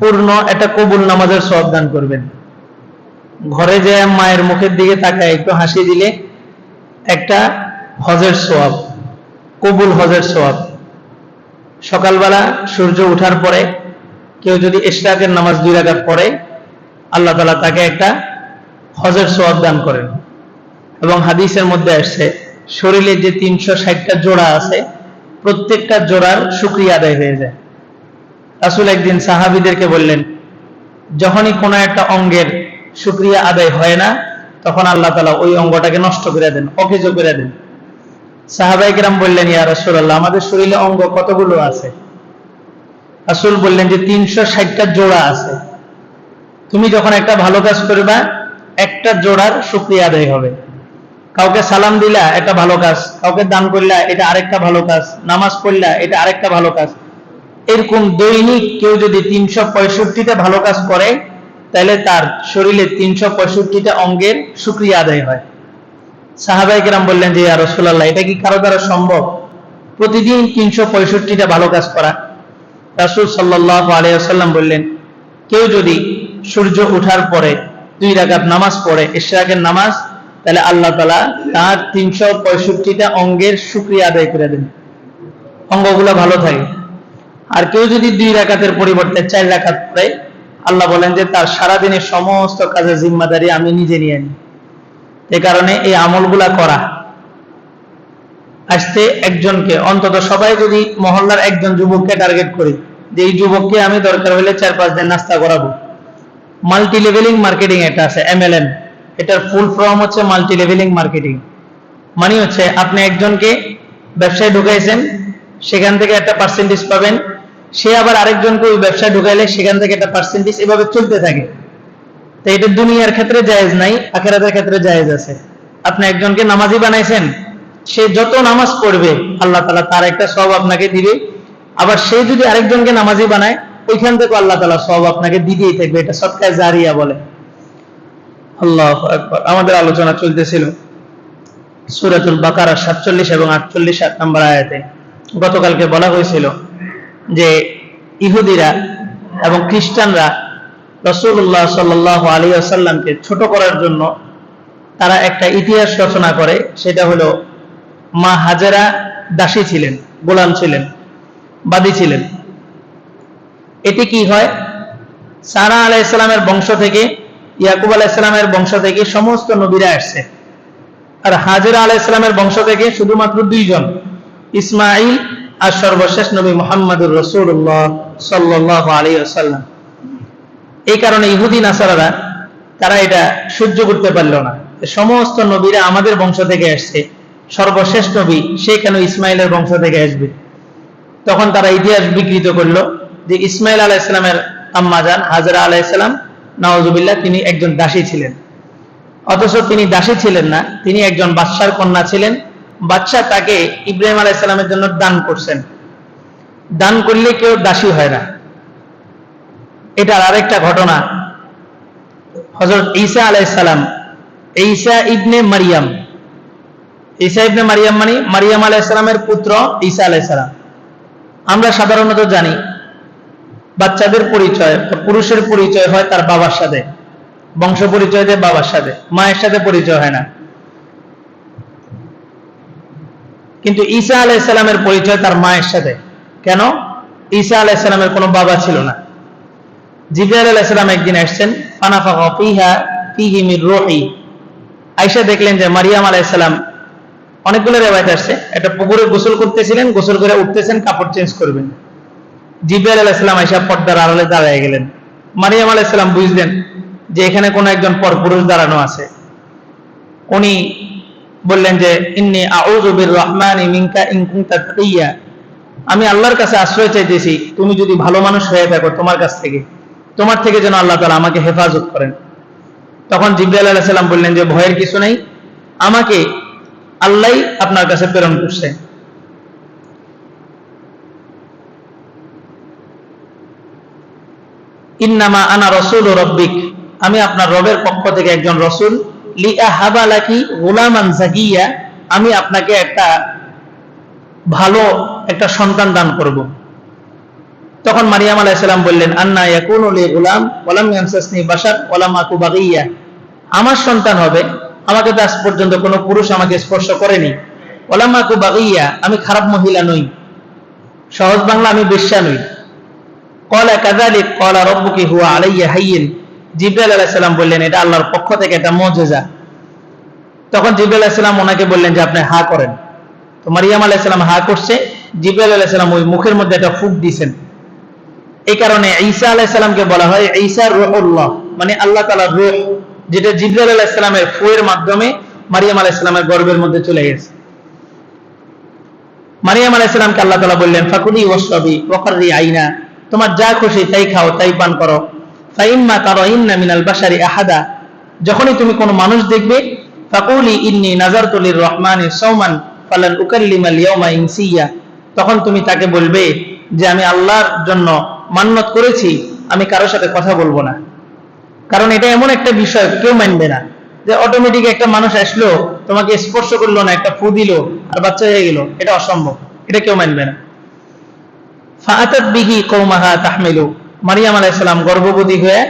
পূর্ণ একটা কবুল নামাজের সব দান করবেন। ঘরে যে মায়ের মুখের দিকে তাকায়, একটু হাসি দিলে একটা হজের সোয়াব কবুল হজের সোয়াব সকালবেলা সূর্য ওঠার পরে কেউ যদি ইশরাকের নামাজ দুই রাকাত পড়ে, আল্লাহ তালা তাকে একটা হজের সোয়াব দান করেন। এবং হাদিসের মধ্যে আসছে, শরীরে যে তিনশো ষাটটা জোড়া আছে, প্রত্যেকটা জোড়ার শুক্রিয়া আদায় হয়ে যায়। রাসুল একদিন সাহাবিদেরকে বললেন, যখনই কোনো একটা অঙ্গের শুক্রিয়া আদায় হয় না, তখন আল্লাহ তালা ওই অঙ্গটাকে নষ্ট করে দেন, অকেজ করে দেন। সাহাবাই কিরাম বললেন, ইয়া রাসূলুল্লাহ, আমাদের শরীরে অঙ্গ কতগুলো আছে? রাসূল বললেন যে, তিনশো ষাটটা জোড়া আছে। তুমি যখন একটা ভালো কাজ করবা, একটা জোড়ার শুক্রিয়া আদায় হবে। কাউকে সালাম দিলা একটা ভালো কাজ। কাউকে দান করলা, এটা আরেকটা ভালো কাজ। নামাজ পড়লা, এটা আরেকটা ভালো কাজ। এরকম দৈনিক কেউ যদি তিনশো পঁয়ষট্টিটা ভালো কাজ করে, তাহলে তার শরীরে তিনশো পঁয়ষট্টিটা অঙ্গের শুক্রিয়া আদায় হয়। সাহাবাই কিরাম বললেন যে আর রসুল্লাহ এটা কি কারও দ্বারা সম্ভব? প্রতিদিন তিনশো পঁয়ষট্টিটা ভালো কাজ করা। রাসুল সাল্লাহ আলিয়াল্লাম বললেন, কেউ যদি সূর্য ওঠার পরে দুই রাকাত নামাজ পড়ে, ইশরাকের নামাজ, তাহলে আল্লাহ তালা তার তিনশো পঁয়ষট্টিটা অঙ্গের শুক্রিয়া আদায় করে দেন। অঙ্গগুলো ভালো থাকে। আর কেউ যদি দুই রাকাতের পরিবর্তে চার রাকাত পড়ে, আল্লাহ বলেন যে তার সারাদিনের সমস্ত কাজের জিম্মাদারি আমি নিজে নিয়ে নিই। এ কারণে এই আমলগুলা করা। আসতে একজনকে, অন্তত সবাই যদি মহল্লার একজন যুবককে টার্গেট করি, যে এই যুবককে আমি দরকার হলে চার পাঁচ দিন নাস্তা করাবো। মাল্টি লেভেলিং মার্কেটিং এটা আছে এমএলএম এটার ফুল ফর্ম হচ্ছে মাল্টি লেভেলিং মার্কেটিং মানে হচ্ছে আপনি একজনকে ব্যবসায় ঢুকাইছেন, সেখান থেকে একটা পার্সেন্টেজ পাবেন সে আবার আরেকজনকে ওই ব্যবসায় ঢুকাইলে সেখান থেকে একটা পার্সেন্টেজ এভাবে চলতে থাকে। তো এটা দুনিয়ার ক্ষেত্রে জায়েজ নাই, আখেরাতের ক্ষেত্রে জায়েজ আছে। আপনি একজনকে নামাজি বানাইছেন, সে যত নামাজ পড়বে, আল্লাহ তালা তার একটা সব আপনাকে দিবে। আবার সে যদি আরেকজনকে নামাজি বানায়, ওইখান থেকে আল্লাহ তালা সব আপনাকে দিতেই থাকবে, এটা সৎকায় জারিয়া বলে। আল্লাহ আকবার। আমাদের আলোচনা চলতেছিল সুরাতুল বাকারা সাতচল্লিশ এবং আটচল্লিশ সাত নম্বর আয়াতে। গতকালকে বলা হয়েছিল যে ইহুদিরা এবং খ্রিস্টানরা রসুল্লাহ সাল্লাহ আলী আসাল্লামকে ছোট করার জন্য তারা একটা ইতিহাস রচনা করে, সেটা হলো মা হাজারা দাসী ছিলেন, গোলাম ছিলেন, বাদী ছিলেন। এটি কি হয়? সারা আলাহ ইসলামের বংশ থেকে, ইয়াকুব আলাহ ইসলামের বংশ থেকে সমস্ত নবীরা আসছে। আর হাজিরা আলাহ ইসলামের বংশ থেকে শুধুমাত্র দুইজন ইসমাইল আর সর্বশেষ নবী মোহাম্মদুর রসুল্লাহ সাল্লাহ আলী আসাল্লাম এই কারণে ইহুদি, নাসারারা, তারা এটা সহ্য করতে পারল না। সমস্ত নবীরা আমাদের বংশ থেকে আসছে। সর্বশেষ নবী সে কেন ইসমাইলের বংশ থেকে আসবে? তখন তারা ইতিহাস বিকৃত করল যে ইসমাইল আলাহ ইসলামের আম্মাজান হাজরা আলাহ ইসলাম নওয়াজুবিল্লাহ তিনি একজন দাসী ছিলেন। অথচ তিনি দাসী ছিলেন না, তিনি একজন বাদশার কন্যা ছিলেন। বাচ্চা তাকে ইব্রাহিম আলাহ ইসলামের জন্য দান করছেন। দান করলে কেউ দাসী হয় না। এটার আরেকটা ঘটনা। হজরত ঈসা আলাইসালাম ঈসা ইবনে মারিয়াম। ঈসা ইবনে মারিয়াম মানে মারিয়াম আলাইসালামের পুত্র ঈসা আলাইসালাম আমরা সাধারণত জানি, বাচ্চাদের পরিচয়, পুরুষের পরিচয় হয় তার বাবার সাথে, বংশ পরিচয় দেয় বাবার সাথে, মায়ের সাথে পরিচয় হয় না। কিন্তু ঈসা আলাইসালামের পরিচয় তার মায়ের সাথে। কেন? ঈসা আলাইসালামের কোনো বাবা ছিল না। জিব্রাইল আলাইসালাম একদিন আসছেন ফানাফা ফিহা ফিহি মির রুহি। আয়েশা দেখলেন যে মারিয়াম আলাইসালাম অনেকগুলো রেওয়ায়ত আসছে। একটা পুকুরে গোসল করতেছিলেন, গোসল করে উঠতেছেন, কাপড় চেঞ্জ করবেন। জিব্রাইল আলাইসালাম আয়েশা পর্দার আড়ালে দাঁড়ায় গেলেন। মারিয়াম আলাইসালাম বুঝলেন যে এখানে কোনো একজন পরপুরুষ দাঁড়ানো আছে। উনি বললেন যে, ইন্নি আউযু বির রহমানি মিনকা ইন কুনতা তাকিয়া। আমি আল্লাহর কাছে আশ্রয় চাইতেছি, তুমি যদি ভালো মানুষ হয়ে থাকো তোমার কাছ থেকে। তোমার থেকে যেন আল্লাহ তালা আমাকে হেফাজত করেন। তখন জিব্রাইল আলাহ সাল্লাম বললেন যে, ভয়ের কিছু নেই। আমাকে আল্লাহ আপনার কাছে প্রেরণ করছে। ইন্নামা আনা রসুল ও রব্বিক। আমি আপনার রবের পক্ষ থেকে একজন রসুল। আমি আপনাকে একটা ভালো একটা সন্তান দান করব। তখন মারিয়াম আলাইসাল্লাম বললেন, আন্না ইয়াকুন লি গুলাম ইয়ামসাসনি বাশার, ওয়ালাম আকু বাগিয়া। আমার সন্তান হবে, আমাকে তো আজ পর্যন্ত কোনো পুরুষ আমাকে স্পর্শ করেনি। ওলাম আকু বাগিয়া, আমি খারাপ মহিলা নই। সহজ বাংলা, আমি বেশ্যা নই। কলা কাজালিক কলা রব্বুকি হুয়া আলাইয়া হাইয়িন জিব্রাইল আলাইহিস সালাম বললেন, এটা আল্লাহর পক্ষ থেকে একটা মুজিজা। তখন জিব্রাইল আলাইহিস সালাম ওনাকে বললেন যে, আপনি হা করেন। তো মারিয়াম আলাইহিস সালাম হা করছে। জিব্রাইল আলাইহিস সালাম ওই মুখের মধ্যে একটা ফুক দিয়েছেন এই কারণে ঈসা আলাইহিস সালামকে বলা হয় ঈসা রূহুল্লাহ মানে আল্লাহ তাআলার রূহ, যেটা জিব্রাইল আলাইহিস সালামের ফুয়ের মাধ্যমে মারিয়াম আলাইহিস সালামের গর্ভের মধ্যে চলে গেছে। মারিয়াম আলাইহিস সালামকে আল্লাহ তাআলা বললেন, ফাকুলি ওয়াশরাবি ওয়াকাররি আইনা, তোমার যা খুশি তাই খাও, তাই পান করো। যখনই তুমি কোনো মানুষ দেখবে তখন তুমি তাকে বলবে যে, আমি আল্লাহর জন্য মান্নত করেছি, আমি কারোর সাথে কথা বলব না। কারণ এটা এমন একটা বিষয়, কেউ মানবে না। যে অটোমেটিক একটা মানুষ আসলো, তোমাকে স্পর্শ করল না, একটা ফু দিল, আর বাচ্চা হয়ে গেল, এটা অসম্ভব। এটা কেউ মানবে না। ফাআতাত বিহি কৌমাহা তাহমিলু। মারিয়াম আলাইহিস সালাম গর্ভবতী হয়ে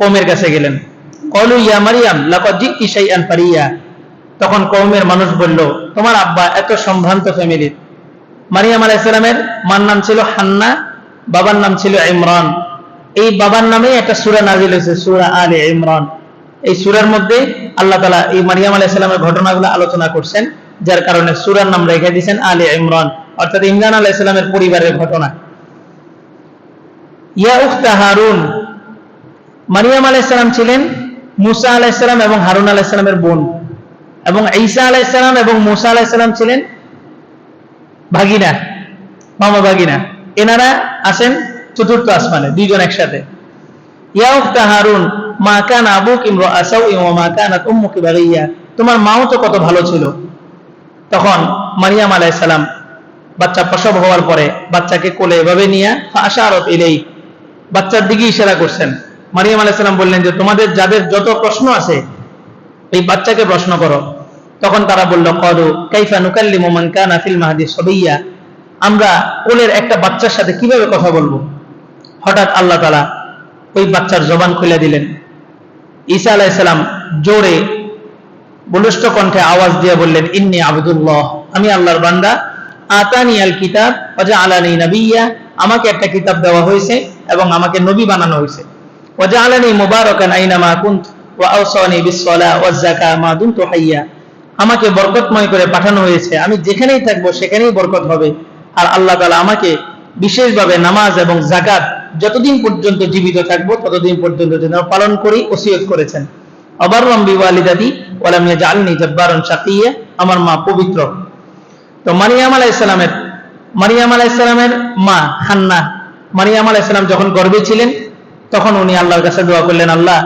কওমের কাছে গেলেন। কলু ইয়া মারিয়াম, লাকাদ জিতি শাইআন ফারিয়া। তখন কওমের মানুষ বলল, তোমার আব্বা এত সম্ভ্রান্ত ফ্যামিলির মারিয়াম আলাইহিস সালামের মার নাম ছিল হান্না, বাবার নাম ছিল ইমরান। এই বাবার নামে একটা সূরা নাজিল হয়েছে, সূরা আলে ইমরান। এই সূরার মধ্যে আল্লাহ তালা এই মারিয়াম আলাইহিস সালামের ঘটনাগুলো আলোচনা করছেন, যার কারণে সুরার নাম রেখে দিয়েছেন আলে ইমরান। অর্থাৎ ইমরান আলাইহিস সালামের পরিবারের ঘটনা। ইয়া উখতা হারুন। মারিয়াম আলাইহিস সালাম ছিলেন, মুসা আলাইহিস সালাম এবং হারুন আলাইহিস সালামের বোন। এবং ঈসা আলাইহিস সালাম এবং মুসা আলাইহিস সালাম ছিলেন ভাগিনা, মামা ভাগিনা। এনারা আছেন চতুর্থ আসমানে, দুইজন একসাথে। ইয়া হারুন, মা কান আবুক ইমরা আসাউ মা কানাত উম্মুকি বাগিয়া। তোমার মাও তো কত ভালো ছিল। তখন মারিয়াম আলাইহিস সালাম বাচ্চা প্রসব হওয়ার পরে বাচ্চাকে কোলে এভাবে নিয়ে আশারত ইলেই বাচ্চার দিকে ইশারা করছেন। মারিয়াম আলাইহিস সালাম বললেন যে, তোমাদের যাদের যত প্রশ্ন আছে, এই বাচ্চাকে প্রশ্ন করো। তখন তারা বলল কদু কাইফা নুকাল্লিমু মান কানা ফিল মাহদি সাবিয়্যা আমরা কোলের একটা বাচ্চার সাথে কীভাবে কথা বলব? হঠাৎ আল্লাহ তালা ওই বাচ্চার জবান খুলে দিলেন। ঈসা আলাইহিস সালাম জোরে বলিষ্ঠ কণ্ঠে আওয়াজ দিয়ে বললেন, ইন্নি আবদুল্লাহ, আমি আল্লাহর বান্দা। আতানি আল কিতাব আলানি নাবিয়া। আমাকে একটা কিতাব দেওয়া হয়েছে এবং আমাকে নবী বানানো হয়েছে। ওয়াজা আলানি মুবারাকান আইনামা কুন্ত ওয়া আওসানি বিসসালা ওয়াজ যাকা মা দুমতু হাইয়া। আমাকে বরকতময় করে পাঠানো হয়েছে। আমি যেখানেই থাকব সেখানেই বরকত হবে। আর আল্লাহ তাআলা আমাকে বিশেষভাবে নামাজ এবং জাকাত যতদিন পর্যন্ত জীবিত থাকব ততদিন পর্যন্ত যেন পালন করি, ওসিয়ত করেছেন। আবার রম্বি ওয়ালিদাদি ওয়ালাম ইয়াজআলনি জাব্বারান শাকিয়া। আমার মা পবিত্র। তো মারিয়াম আলাইহিস সালামের মারিয়াম আলাইহিস সালামের মা হান্না মারিয়াম আলাইহিস সালাম যখন গর্ভে ছিলেন, তখন উনি আল্লাহর কাছে দোয়া করলেন, আল্লাহ,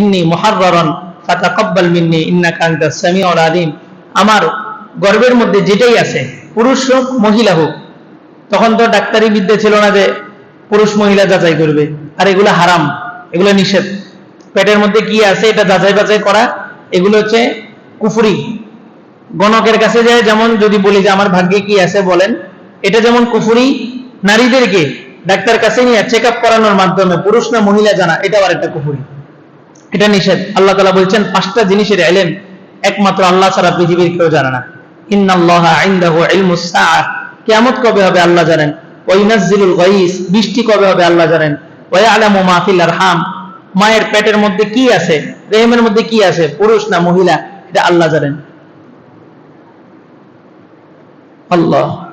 ইন্নি মুহাররারান, ফাতাকাব্বাল মিন্নি, ইন্নাকা আনতাস সামিউল আলিম আমার গর্ভের মধ্যে যেটাই আছে, পুরুষ হোক, মহিলা হোক, তখন তো ডাক্তারি বিদ্যা ছিল না যে পুরুষ মহিলা যাচাই করবে। আর এগুলো হারাম, এগুলো নিষেধ। পেটের মধ্যে কি আছে, এটা যাচাই বাছাই করা, এগুলো হচ্ছে কুফুরি। গণকের কাছে যায়, যেমন যদি বলি যে, আমার ভাগ্যে কি আছে বলেন? এটা যেমন কুফরি নারীদেরকে ডাক্তার কাছে নিয়ে চেক আপ করানোর মাধ্যমে পুরুষ না মহিলা জানা এটা আবার একটা কুফরি। এটা নিষেধ। আল্লাহ তালা বলছেন, পাঁচটা জিনিসের এলেন একমাত্র আল্লাহ ছাড়া পৃথিবীর কেউ জানে না। কিয়ামত কবে হবে আল্লাহ জানেন। ওয়া ইউনাজ্জিলুল গায়স। বৃষ্টি কবে হবে আল্লাহ জানেন। ওয়া ইয়ালামু মা ফিল আরহাম। মায়ের পেটের মধ্যে কি আছে? রেহেমের মধ্যে কি আছে? পুরুষ না মহিলা? এটা আল্লাহ জানেন। আল্লাহ।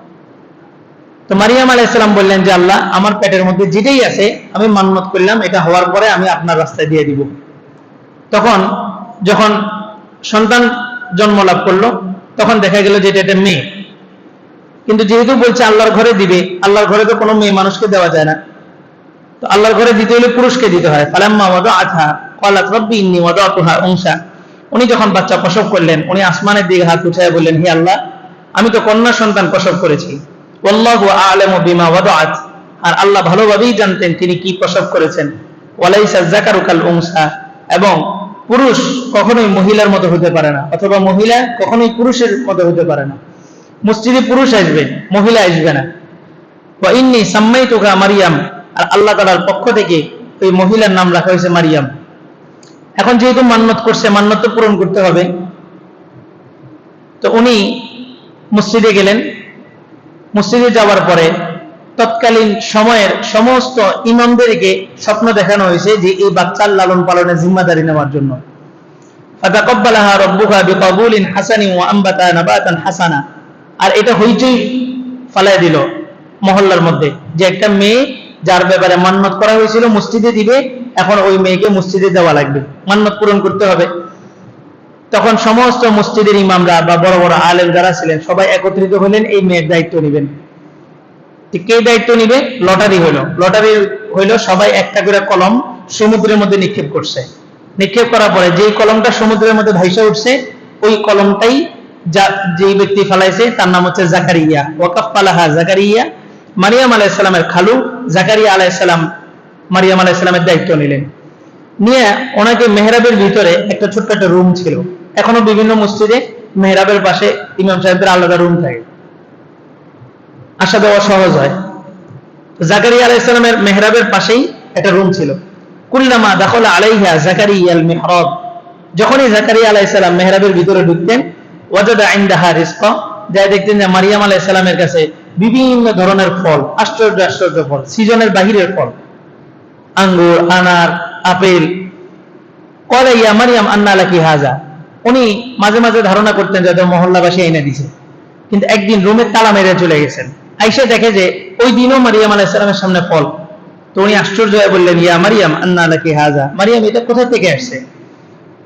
তো মারিয়াম আলাইহিসসালাম বললেন যে, আল্লাহ, আমার পেটের মধ্যে যেটাই আছে, আমি মান্নত করলাম, এটা হওয়ার পরে আমি আপনার রাস্তায় দিয়ে দিব। তখন যখন সন্তান জন্ম লাভ করল, তখন দেখা গেল যে এটা একটা মেয়ে। কিন্তু যেহেতু বলছে আল্লাহর ঘরে দিবে, আল্লাহর ঘরে তো কোনো মেয়ে মানুষকে দেওয়া যায় না। তো আল্লাহর ঘরে দিতে হলে পুরুষকে দিতে হয়। ফালাম্মা ওয়াদা আথা ক্বালাত রাব্বি ইন্নী ওয়াদাতুহা উনসা উনি যখন বাচ্চা প্রসব করলেন, উনি আসমানের দিকে হাত উঠায় বললেন, হে আল্লাহ, আমি তো কন্যা সন্তান প্রসব করেছি। আর আল্লাহ ভালোভাবেই জানতেন তিনি কি প্রসব করেছেন। এবং পুরুষ কখনোই মহিলার মতো হতে পারে না, অথবা মহিলা কখনোই পুরুষের মতো হতে পারে না। মসজিদে পুরুষ আসবে, মহিলা আসবে না। ওয়া ইন্নী মারিয়াম। আর আল্লাহ তাআলার পক্ষ থেকে ওই মহিলার নাম রাখা হয়েছে মারিয়াম। এখন যেহেতু মান্নত করছে, মান্নত পূরণ করতে হবে। তো উনি মসজিদে গেলেন মসজিদে যাওয়ার পরে তৎকালীন সময়ের সমস্ত ইমামদেরকে স্বপ্ন দেখানো হয়েছে যে এই বাচ্চার লালন পালনের জিম্মাদারি নেওয়ার জন্য। আর এটা হইচই ফালায় দিল মহল্লার মধ্যে। যে একটা মেয়ে যার ব্যাপারে মান্নত করা হয়েছিল, মসজিদে দিবে, এখন ওই মেয়েকে মসজিদে দেওয়া লাগবে। মান্নত পূরণ করতে হবে। তখন সমস্ত মসজিদের ইমামরা বা বড় বড় আলেম যারা ছিলেন, সবাই একত্রিত হলেন এই মেয়ের দায়িত্ব নেবেন। কে দায়িত্ব নিবে? লটারি হলো লটারি হইল সবাই একটা করে কলম সমুদ্রের মধ্যে নিক্ষেপ করছে। নিক্ষেপ করার পরে যেই কলমটা সমুদ্রের মধ্যে ভাইসা উঠছে, ওই কলমটাই যা, যেই ব্যক্তি ফালাইছে, তার নাম হচ্ছে জাকারিয়া। ওয়াকাফ পালাহা জাকারিয়া। মারিয়াম আলাইসালামের খালু জাকারিয়া আলাইসালাম মারিয়াম আলাইসালামের দায়িত্ব নিলেন। নিয়ে ওনাকে মেহরাবের ভিতরে একটা ছোট্ট একটা রুম ছিল। এখনও বিভিন্ন মসজিদে মেহরাবের পাশে ইমাম সাহেবদের আলাদা রুম থাকে। আসা দেওয়া সহজ হয়। জাকারিয়া আলাইসালামের মেহরাবের পাশেই একটা রুম ছিল। কুল্লামা দাখল আলাইহা জাকারিয়া আল মেহরাব যখনই জাকারিয়া আলাইসালাম মেহরাবের ভিতরে ঢুকতেন, ওয়াজাদা ইনদাহা রিজকা, যাই দেখতেন যে মারিয়াম আলাইসালামের কাছে বিভিন্ন ধরনের ফল, আশ্চর্য আশ্চর্য ফল, সিজনের বাহিরের ফল। আঙ্গুর, আনার, আপেল। কলে ইয়া মারিয়াম আন্না লাকি হাজা। উনি মাঝে মাঝে ধারণা করতেন যে ওদের মহল্লাবাসী এনে দিছে। কিন্তু একদিন রুমে তালা মেরে চলে গেছেন। আইসে দেখে যে ওই দিনও মারিয়াম আলাইসালামের সামনে ফল। তো উনি আশ্চর্য হয়ে বললেন, ইয়া মারিয়াম, আন্না লাকি হাজা মারিয়াম, এটা কোথা থেকে আসছে?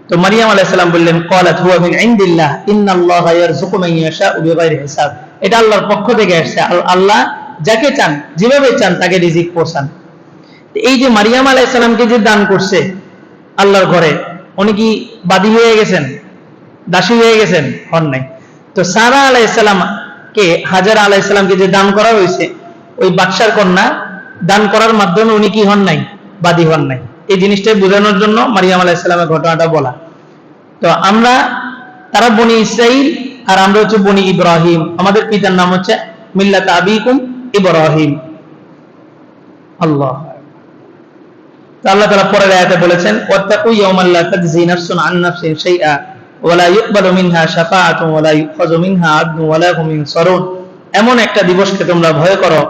তো মারিয়াম আলাইসালাম বললেন কলাত হুয়া মিন ইনদিল্লাহ, ইন্নাল্লাহ ইয়ারযুকু মান ইয়াশাউ বিগাইরি হিসাব। এটা আল্লাহর পক্ষ থেকে আসছে। আল্লাহ যাকে চান, যেভাবে চান, তাকে রিজিক পৌঁছান। এই যে মারিয়াম আলাইসালামকে যে দান করছে আল্লাহর ঘরে, উনি কি বাদী হয়ে গেছেন? দাসী হয়ে গেছেন, হন নাই। তো সারা আলাইসালাম কে, হাজারা আলাইসালামকে যে দান করা হয়েছে, ওই বাদশার কন্যা দান করার মাধ্যমে উনি কি হন নাই? বাদী হন নাই। এই জিনিসটাই বোঝানোর জন্য মারিয়াম আলাইসালামের ঘটনাটা বলা। তো আমরা, তারা বনি ইসরাইল আর আমরা হচ্ছে বনি ইব্রাহিম। আমাদের পিতার নাম হচ্ছে মিল্লাত আবিকুম ইব্রাহিম। আল্লাহ। আল্লাহ তাআলা পরের আয়াতে বলেছেন ওয়াত্তাকু ইয়াওমান লা তাজজি নাফসুন আন নাফসিন শাইআ। ওয়া লা ইউকবালু মিনহা শাফাআতুন ওয়া লা ইউখাযু মিনহা আদলুন ওয়া লা হুম ইনসারুন। এমন একটা দিবসকে তোমরা ভয় করো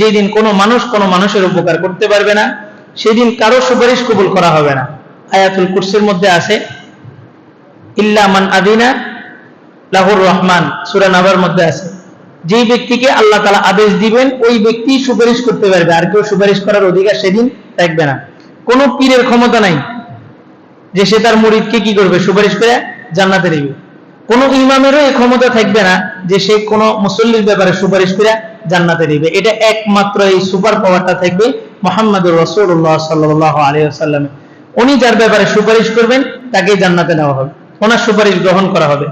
যেদিন কোনো মানুষ কোনো মানুষের উপকার করতে পারবে না সেদিন কারও সুপারিশ কবুল করা হবে না। আয়াতুল কুরসির মধ্যে আছে, ইল্লা মান আদিনা লাহুর রহমান, সূরা নাবার মধ্যে আছে। যেই ব্যক্তিকে আল্লাহ তালা আদেশ দিবেন, ওই ব্যক্তি সুপারিশ করতে পারবে, আর কেউ সুপারিশ করার অধিকার সেদিন থাকবে না। কোনো পীরের ক্ষমতা নাই, যে সে তার মুরিদকে কি করবে, সুপারিশ করে জান্নাতে দিবে কোন ইমামেরও এই ক্ষমতা থাকবে না যে সে কোন মুসল্লির ব্যাপারে সুপারিশ করে জান্নাতে দিবে এটা একমাত্র এই সুপার পাওয়ারটা থাকবে মোহাম্মদুর রসুল্লাহ সাল্লাহ আলিয়াল্লাম উনি যার ব্যাপারে সুপারিশ করবেন তাকে জান্নাতে নেওয়া হবে। ওনার সুপারিশ গ্রহণ করা হবে।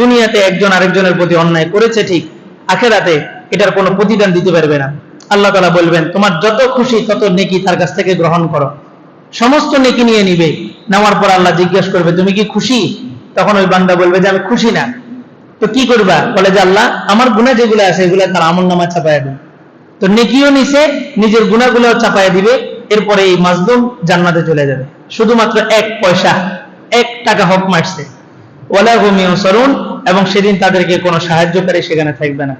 দুনিয়াতে একজন আরেকজনের প্রতি অন্যায় করেছে ঠিক, আখেরাতে এটার কোনো প্রতিদান দিতে পারবে না। আল্লাহ তালা বলবেন, তোমার যত খুশি তত নেকি তার কাছ থেকে গ্রহণ করো। সমস্ত নেকি নিয়ে নিবে। নেওয়ার পর আল্লাহ জিজ্ঞেস করবে, তুমি কি খুশি? তখন ওই বান্দা বলবে যে, আমি খুশি না। তো কি করবা? বলে যে, আল্লাহ, আমার গুনাহ যেগুলো আছে, এগুলো তার আমল নামা চাপায় দেবে। তো নেকিও নিছে, নিজের গুণাগুলো চাপায় দিবে, এরপরে এই মাজলুম জান্নাতে চলে যাবে। শুধুমাত্র এক পয়সা, এক টাকা হক মারছে। ওলা হুম ইউনসারুন এবং সেদিন তাদেরকে কোনো সাহায্যকারী সেখানে থাকবে না।